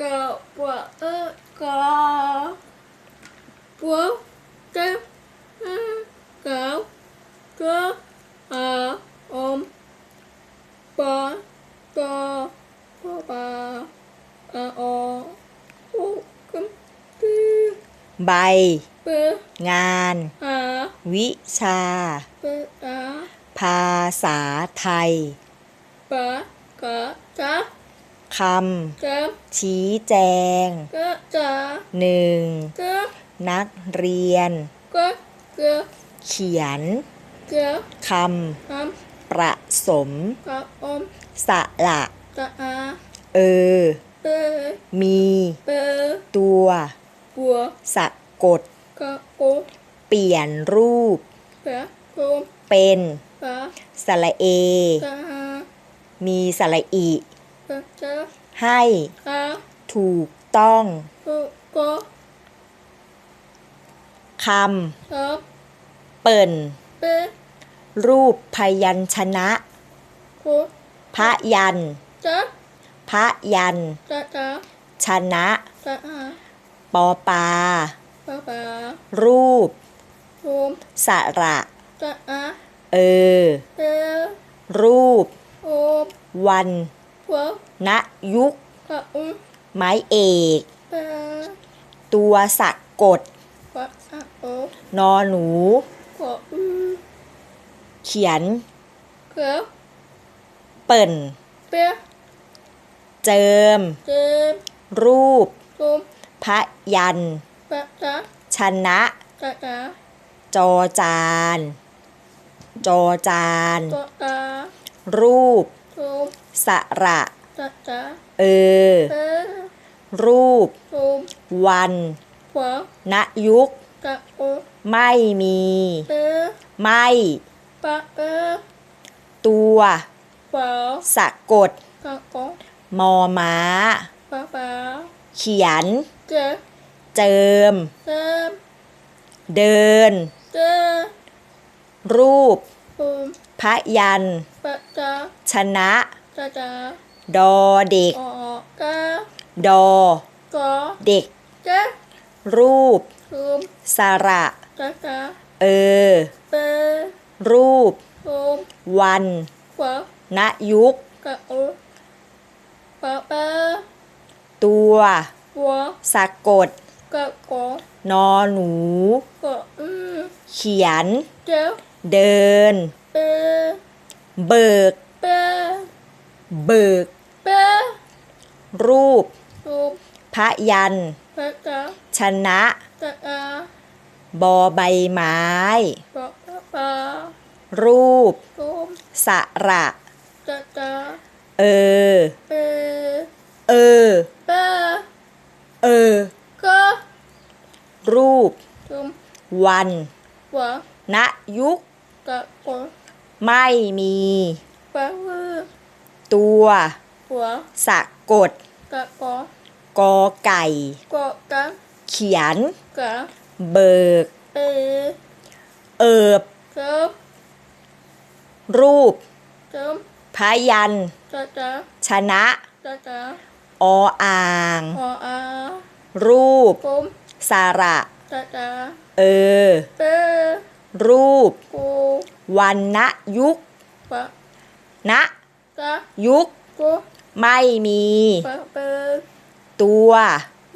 กะปะเอะกะปัวเจ้าอืมเก้าเก้าอาอมปะตอปะอาออโอ้กัมปีใบเปะงานหาวิชาเปะตาภาษาไทยปะกะจ้า คเจ้าำชี้แจงกะจ้าหนึ่งกะนักเรียนกะเกะเขียนเกะคทำประสมำกะอมสระกะอาเออเปะมีเปะตัวปัวสะกดกะโกเปลี่ยนรูป เปะโกมเป็นปะสระเอกะหามีสระอีกะจ้า ให้ถูกต้องคทับำเปิ่น รูปพยัญชนะ พระยัน พระยัน ชนะ ปอปา รูป สระ เออ รูปโอ มวันปัวณยุคกะอุมไม้เอกเปะตัวสะกดปะอะโอนอหนูกะอือเขียนเกะเปิ่น เปะเจิม เจมรูปโกมพระยัน ปะจ้าชนะจ้าจ้าจอจาน จอจานกะตารูปโกม สระจ้าจ้าเออเปะรูปโกมวันปัวณยุคกะโอไม่มีเปะไม่ปะเปะตัวปัวสะกดกะโกมอม้าปะปะเขียน เจเจิมเจมเดินเจรูปปุมพระยันปะจ้าชนะ จ้าจ้าดอเด็ก ออกะดอ กอเด็ก เจรูปปุมสระจ้าจ้าเออ เปะรูปปุมวันปัวณยุค กะโอปะปะตัวปัวสะกด กะโกนอหนู กะอือเขียน เจเดิน เปะเบิก เปะเบิกเปะรูปปุมพระยันปะจ้าชนะจ้าจ้าบอใบไม้ปะปะปะรูปปุมสระจ้าจ้าเออเปะเออ เปะเออ กะรูปปุมวันปัวณยุคกะโกไม่มี ปะวือ ตัวปัวสะกดกะโกกอไก่กะกะเขียน กะเบิกเปะเอิบเจิมรูปเจิมพระยันจ้าจ้าชนะจ้าจ้าออ่างออารูปปุมสระจ้าจ้าเออเปะรูป กูวันณยุคปะ ณ กะยุคกูไม่มี ปะเปะตัว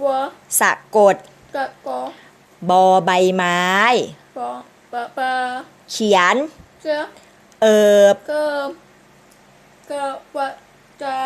วัวสะกด กะกอบอใบไม้ปอปะปะเขียน เจ้าเอิบเกิมกะปะจ้า